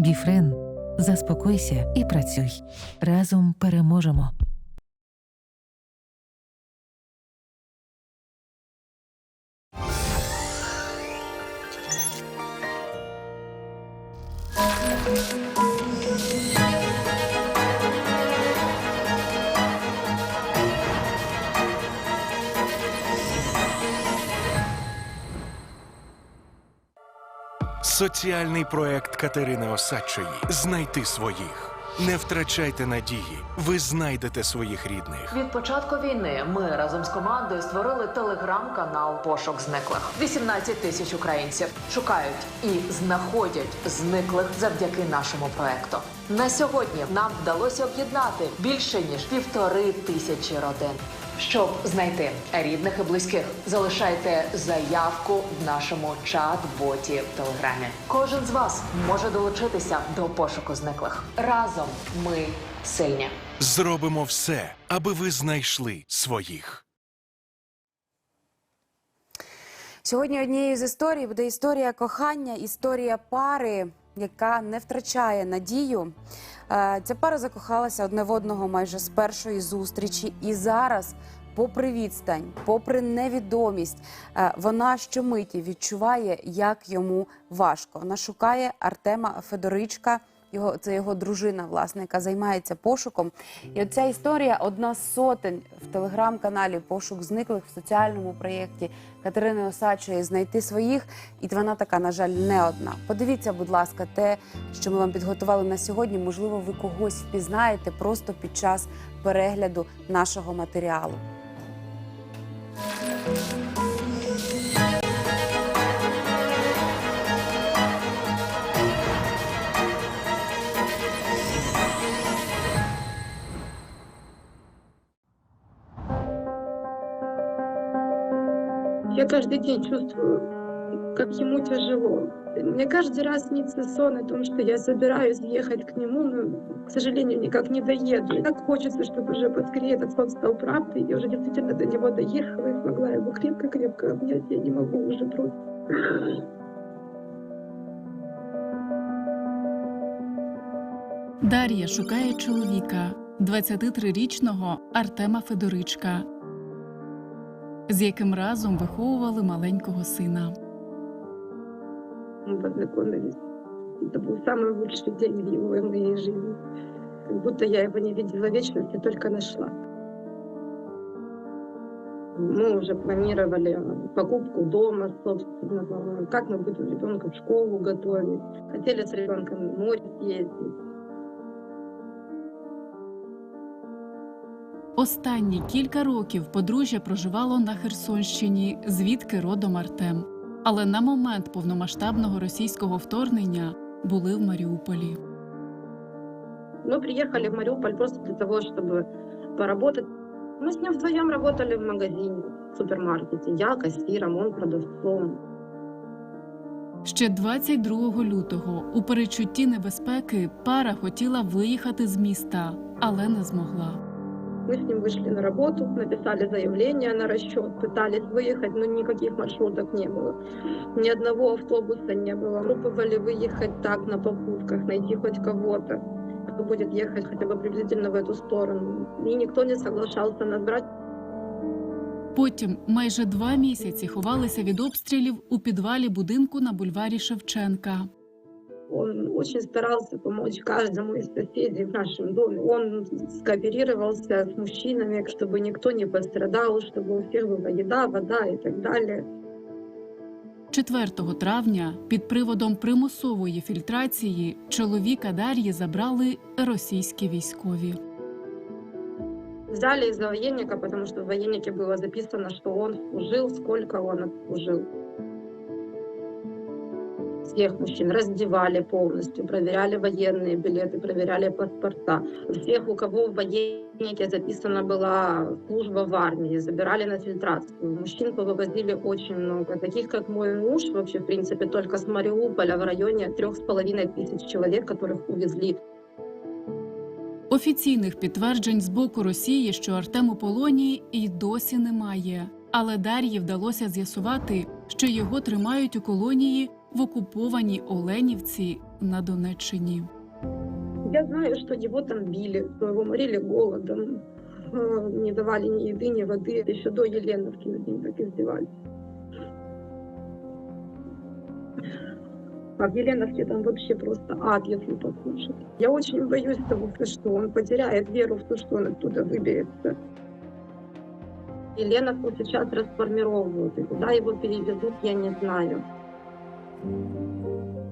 Біфрен. Заспокойся і працюй. Разом переможемо. Соціальний проект Катерини Осадчої Знайти своїх. Не втрачайте надії. Ви знайдете своїх рідних. Від початку війни ми разом з командою створили телеграм-канал Пошук зниклих. 18 тисяч українців шукають і знаходять зниклих завдяки нашому проекту. На сьогодні нам вдалося об'єднати більше ніж півтори тисячі родин. Щоб знайти рідних і близьких, залишайте заявку в нашому чат-боті в телеграмі. Кожен з вас може долучитися до пошуку зниклих. Разом ми сильні. Зробимо все, аби ви знайшли своїх. Сьогодні однією з історій буде історія кохання, історія пари, яка не втрачає надію. Е, Ця пара закохалася одне в одного майже з першої зустрічі, і зараз, попри відстань, попри невідомість, е, вона щомиті відчуває, як йому важко. Вона шукає Артема Федоричка. Його це його дружина, власне, яка займається пошуком. І оця історія одна з сотень в телеграм-каналі Пошук зниклих в соціальному проєкті Катерини Осадчої знайти своїх. І вона така, на жаль, не одна. Подивіться, будь ласка, те, що ми вам підготували на сьогодні. Можливо, ви когось впізнаєте просто під час перегляду нашого матеріалу. Я каждый день чувствую, как ему тяжело. Мне каждый раз снится сон о том, что я собираюсь ехать к нему, но, к сожалению, никак не доеду. И так хочется, чтобы уже поскорее этот сон стал правдой. Я уже действительно до него доехала и смогла его крепко-крепко обнять. Я не могу уже просто. Дар'я шукає чоловіка, 23-річного Артема Федоричка, з яким разом виховували маленького сина. Мы познакомились. Это был самый лучший день в его в моей жизни. Как будто я его не видела вечности, только нашла. Мы уже планировали покупку дома собственного, как мы будем ребенка в школу готовить. Хотели с ребенком в море съездить. Останні кілька років подружжя проживало на Херсонщині, звідки родом Артем. Але на момент повномасштабного російського вторгнення були в Маріуполі. Мы приехали в Мариуполь просто для того, чтобы поработать. Мы с ним вдвоем работали в магазине, в супермаркете. Я кассиром, он продавцом. Ще 22 лютого, у перечутті небезпеки, пара хотіла виїхати з міста, але не змогла. Мы с ним вышли на работу, написали заявление на расчет, пытались выехать, но никаких маршруток не было. Ни одного автобуса не было. Пробовали выехать так на попутках, найти хоть кого-то, кто будет ехать хотя бы приблизительно в эту сторону. И никто не соглашался нас брать. Потім майже два місяці ховалися від обстрілів у підвалі будинку на бульварі Шевченка. Он очень старался помочь каждому из соседей в нашем доме. Он скооперировался с мужчинами, чтобы никто не пострадал, чтобы у всех была еда, вода и так далее. 4 травня під приводом примусової фільтрації чоловіка Дар'ї забрали російські військові. Взяли из-за военника, потому что в военнике было записано, что он служил, сколько он отслужил. Всех мужчин раздевали полностью, проверяли военные билеты, проверяли паспорта. Всех, у кого в военнике записана была служба в армии, забирали на фильтрацию. Мужчин повывозили очень много. Таких, как мой муж, вообще, в принципе, только с Мариуполя в районе трех с половиной тысяч человек, которых увезли Офіційних підтверджень з боку Росії, що Артем у полоні, і досі немає. Але Дар'ї вдалося з'ясувати, що його тримають у колонії в окупованій Оленівці на Донеччині. Я знаю, что его там били, что его морили голодом, э, не давали ни еды, ни воды. Еще до Еленовки над ним так издевались. А в Еленовке там вообще просто ад, если послушать. Я очень боюсь того, что он потеряет веру в то, что он оттуда выберется. Еленовку сейчас расформировывают, и куда его переведут, я не знаю.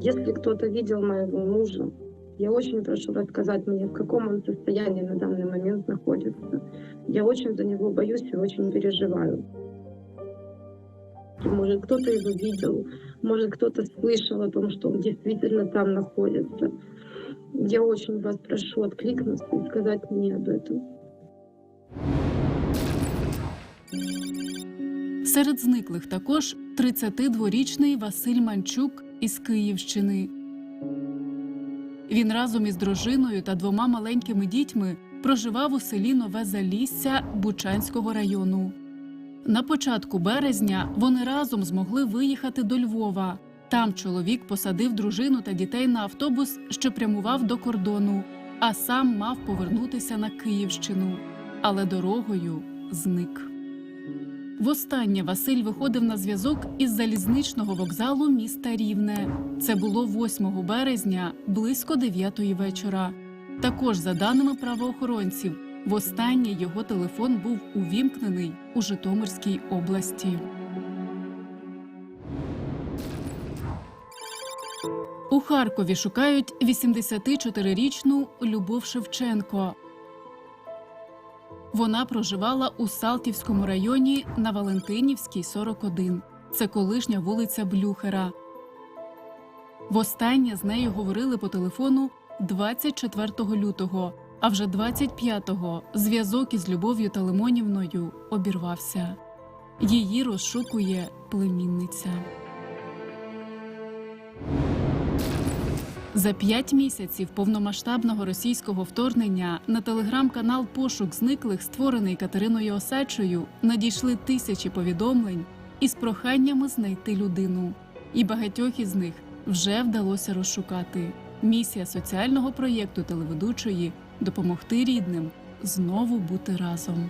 Если кто-то видел моего мужа, я очень прошу рассказать мне, в каком он состоянии на данный момент находится. Я очень за него боюсь и очень переживаю. Может, кто-то его видел, может, кто-то слышал о том, что он действительно там находится. Я очень вас прошу откликнуться и сказать мне об этом. Серед зниклих також 32-річний Василь Манчук із Київщини. Він разом із дружиною та двома маленькими дітьми проживав у селі Нове Залісся Бучанського району. На початку березня вони разом змогли виїхати до Львова. Там чоловік посадив дружину та дітей на автобус, що прямував до кордону, а сам мав повернутися на Київщину, але дорогою зник. Востаннє Василь виходив на зв'язок із залізничного вокзалу міста Рівне. Це було 8 березня, близько 9 вечора. Також, за даними правоохоронців, востаннє його телефон був увімкнений у Житомирській області. У Харкові шукають 84-річну Любов Шевченко. Вона проживала у Салтівському районі на Валентинівській, 41. Це колишня вулиця Блюхера. Востаннє з нею говорили по телефону 24 лютого, а вже 25-го зв'язок із Любов'ю Талимонівною обірвався. Її розшукує племінниця. За п'ять місяців повномасштабного російського вторгнення на телеграм-канал Пошук зниклих, створений Катериною Осадчою, надійшли тисячі повідомлень із проханнями знайти людину. І багатьох із них вже вдалося розшукати. Місія соціального проєкту телеведучої допомогти рідним знову бути разом.